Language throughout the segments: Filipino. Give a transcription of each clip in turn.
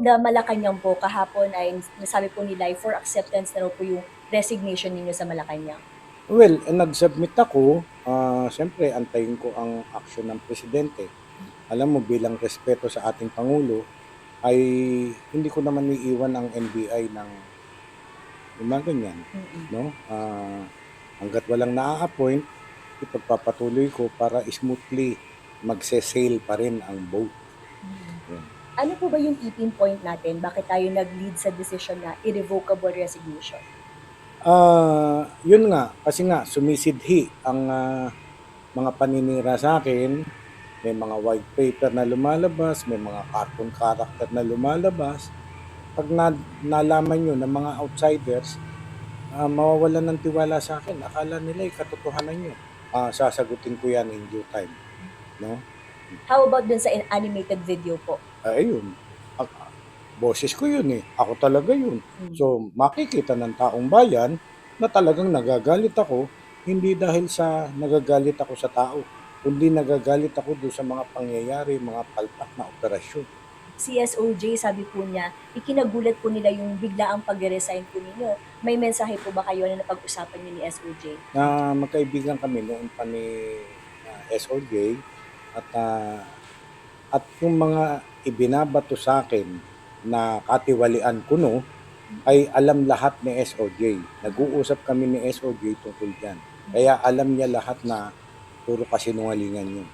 na Malacanang po kahapon ay nasabi po nila ay for acceptance na po yung resignation ninyo sa Malacanang. Well, eh, nag-submit ako. ah Siyempre, antayin ko ang action ng presidente. Alam mo, bilang respeto sa ating Pangulo, ay hindi ko naman iiwan ang NBI ng yung mga ganyan. No? Ah, hanggat walang naa-appoint, ipagpapatuloy ko para smoothly magse-sail pa rin ang boat. Yan. Ano po ba yung tipping point natin? Bakit tayo nag-lead sa decision na irrevocable resignation? Ah, yun nga, kasi nga sumisidhi ang ah, mga paninira sa akin. May mga white paper na lumalabas, may mga cartoon character na lumalabas. Pag na, nalaman nyo ng mga outsiders, ah, mawawalan ng tiwala sa akin. Akala nila katotohanan nyo. Ah, sasagutin ko yan in due time. No? How about dun sa animated video po? Ayun. Ah, boses ko yun eh. Ako talaga yun. Mm. So, makikita ng taong bayan na talagang nagagalit ako, hindi dahil sa nagagalit ako sa tao, kundi nagagalit ako doon sa mga pangyayari, mga palpak na operasyon. CSOJ, sabi po niya, ikinagulat po nila yung bigla ang pag-resign po ninyo. May mensahe po ba kayo na napag-usapan niyo ni SOJ? Na magkaibigan kami noon pa ni ah, SOJ at ah, at yung mga ibinabato sa akin na katiwalian ko no, ay alam lahat ni SOJ. Nag-uusap kami ni SOJ tungkol dyan. Kaya alam niya lahat na puro kasinungalingan yun.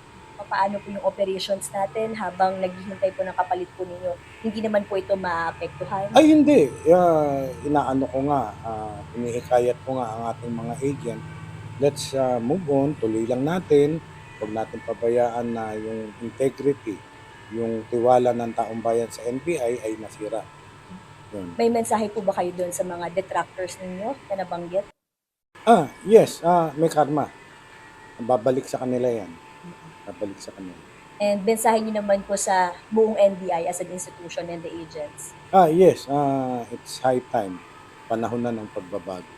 Paano po yung operations natin habang naghihintay po ng kapalit po ninyo? Hindi naman po ito maapektuhan? Ay hindi, Ah, inaano ko nga, ah, inihikayat ko nga ang ating mga agent. Let's ah, move on, tuloy lang natin. Huwag natin pabayaan na yung integrity, yung tiwala ng taong bayan sa NBI ay nasira. Yun. May mensahe po ba kayo doon sa mga detractors ninyo na nabanggit? Ah, yes, ah, may karma. Babalik sa kanila yan. Babalik sa kanila. And mensahe niyo naman po sa buong NBI as an institution and the agents. Ah, yes, ah, it's high time. Panahon na ng pagbabago.